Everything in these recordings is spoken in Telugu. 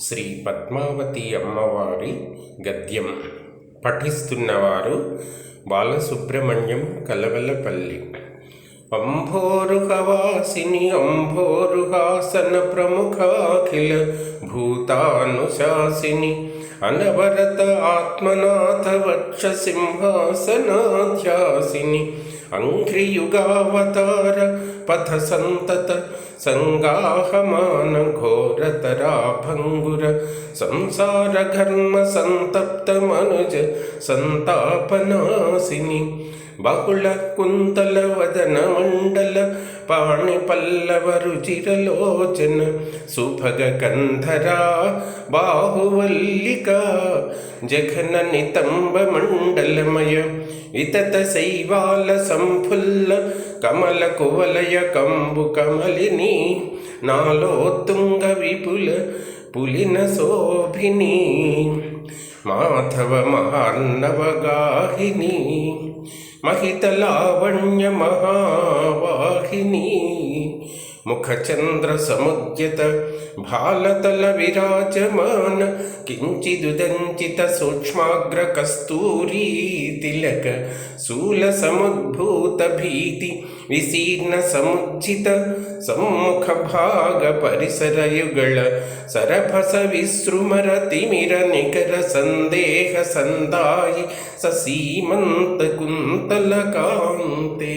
శ్రీ పద్మావతి అమ్మవారి గద్యం పఠిస్తున్నవారు బాలసుబ్రహ్మణ్యం కలవలపల్లి. అంభోరుహవాసిని అంభోరుహాసన ప్రముఖాఖిల భూతానుశాసిని అనవరత ఆత్మనాథ వక్ష సింహాసనాధ్యాసిని అంఘ్రియుగావతార పథ సంతత సంగాహమాన ఘోరతరాభంగుర సంసార ఘర్మ సంతప్త మనుజ సంతాపనాశిని. బహుళ కుంతల వదన మండల పాణి పల్లవ రుచిరలోచన సుభగ కంధరా బాహువల్లిక జఘన నితంబ మండలమయ ఇతత శైవాల సంఫుల్ల కమల కువలయ కంబు కమలిని నాలో తుంగ విపుల పులిన శోభిని మాధవ మహార్ణవగాహిని మహిత లావణ్య మహావాహిని. ముఖచంద్ర సముద్యత భాలతల విరాజమాన కించిదుదంచిత సూక్ష్మాగ్ర కస్తూరీ తిలక శూల సముద్భూత భీతి విశీర్ణ సముజ్జిత సమ్ముఖ భాగ పరిసరయుగళ సరభస విసృమర తిమిర నికర సందేహ సందాయి ససీమంత కుంతల కాంతే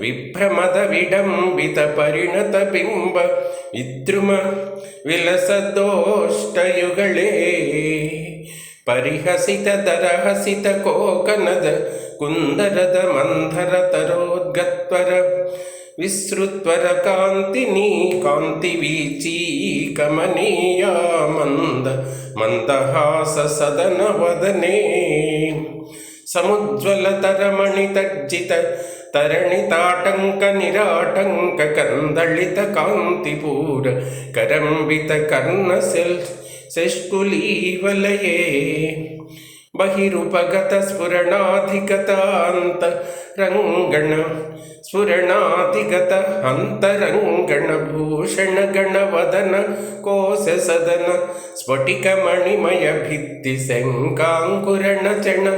విభ్రమద విడంబిత పరిణత బింబ విద్రుమ ವಿಲಸದೋಷ್ಟಯುಗಳೇ ಪರಿಹಸಿತ ದರಹಸಿತ ಕೋಕನದ ಕುಂದರದ ಮಂಧರ ತರೋದ್ಗತ್ವರ ವಿಸೃತ್ವರ ಕಾಂತಿನಿ ಕಾಂತಿ ವೀಚೀ ಕಮನೀಯ ಮಂದ ಮಂದಹಾಸ ಸದನ ವದನೆ ಸಮುಜ್ವಲತರಮಣಿ ತಜ್ಜಿತ ತರಣಿತಾಟಂಕ ನಿರಾಟಂಕ ಕಂದಳಿತ ಕಾಂತಿಪೂರ ಕರಂಬಿತ ಕರ್ಣ ಸೆಲ್ ಸೆಷ್ಕುಲೀವಲಯೇ ಬಹಿರುಪಗತ ಸ್ಫುರಣಾಧಿಗತಾಂತ ರಂಗಣ, ಸ್ಫುರಣಾಧಿಗತ ಅಂತರಂಗಣ ಭೂಷಣ ಗಣವದನ ಕೋಶ ಸದನ, ಸ್ಫಟಿಕ ಮಣಿಮಯ ಭಿತ್ತಿ ಶಂಕಾಂಕುರಣ ಚಣ.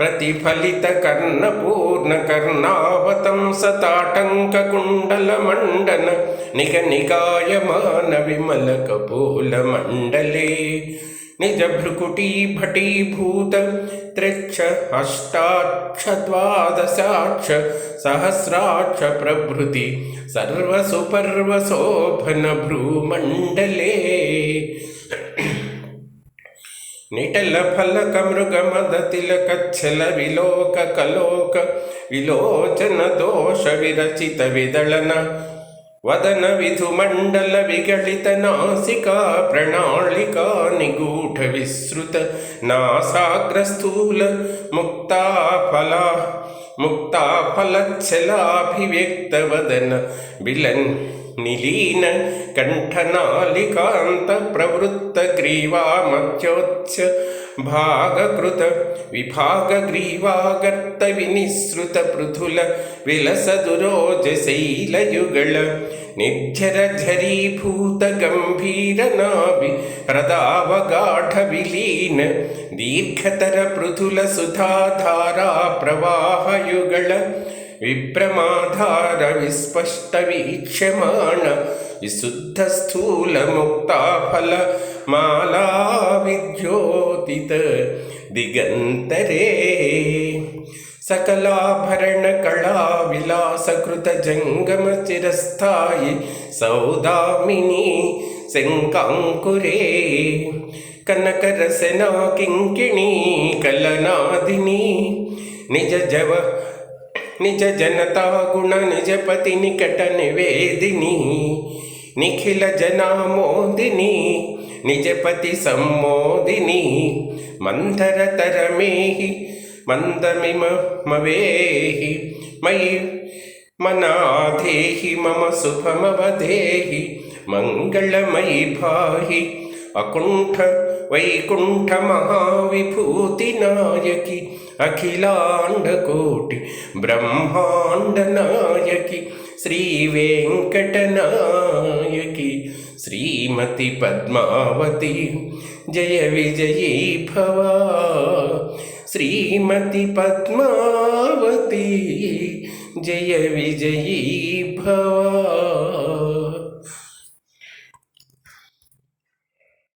प्रतिफलितकर्णपूर्णकर्णावतं सताटङ्ककुण्डलमण्डन निगनिकायमानविमलकपोलमण्डले निजभ्रुकुटीभटीभूत त्रिच्छ अष्टाक्ष द्वादशाक्ष सहस्राक्ष प्रभृति सर्वसुपर्वशोभनभ्रूमण्डले ನಿಟಲ ಫಲಕ ಮೃಗ ಮದ ತಿಲಕ, ಛಲ ವಿಲೋಕ, ಕಲೋಕ, ವಿಲೋಚನ, ದೋಷ ವಿರಚಿತ ವಿದಳನ, ವದನ ವಿಧು ಮಂಡಲ ವಿಗಳಿತ ನಾಸಿಕಾ, ಪ್ರಣಾಳಿಕಾ ನಿಗೂಢ ವಿಸ್ತೃತ ನಾಸಾಗ್ರ ಸ್ಥೂಲ, ಮುಕ್ತಾ ಫಲ, ಮುಕ್ತಾ ಫಲಚ್ಛಲಾಭಿವ್ಯಕ್ತ ವದನ ಬಿಲನ್ నిలీన కఠనాలికాంత ప్రవృత్త గ్రీవామత్యోత్స్య భాగకృత విభాగగ్రీవాగర్త వినిసృత పృథుల విలసదురోజశైలయుగళ నిర్జరఝరీభూత గంభీరనాభి హ్రదావగాఢ విలీన దీర్ఘతర పృథుల సుధాధారా ప్రవాహయుగళ విప్రమాధార విస్పష్ట వీక్షమాణ విశుద్ధ స్థూల ముక్తాఫల మాలా విద్యోతిత దిగంతరే. సకలాభరణ కళా విలాసకృత జంగమ చిరస్థాయి సౌదామిని శంకాంకురే. కనకరసనా కింకిణీ కలనాదిని నిజ జవ నిజ జనతా గుణ నిజపతి నికట నివేదిని నిఖిల జనామోదిని నిజపతి సమ్మోదిని మందరతరమేహి మందమిమవేహి మయి మనాధేహి మమ శుభమవధేహి మంగళమయి భాహి అకుంఠ వైకుంఠ మహావిభూతి నాయకి అఖిలాండ కోటి బ్రహ్మాండ నాయకి శ్రీ వెంకటనాయకి శ్రీమతి పద్మావతి జయ విజయీ భవ శ్రీమతి పద్మావతి జయ విజయీ భవ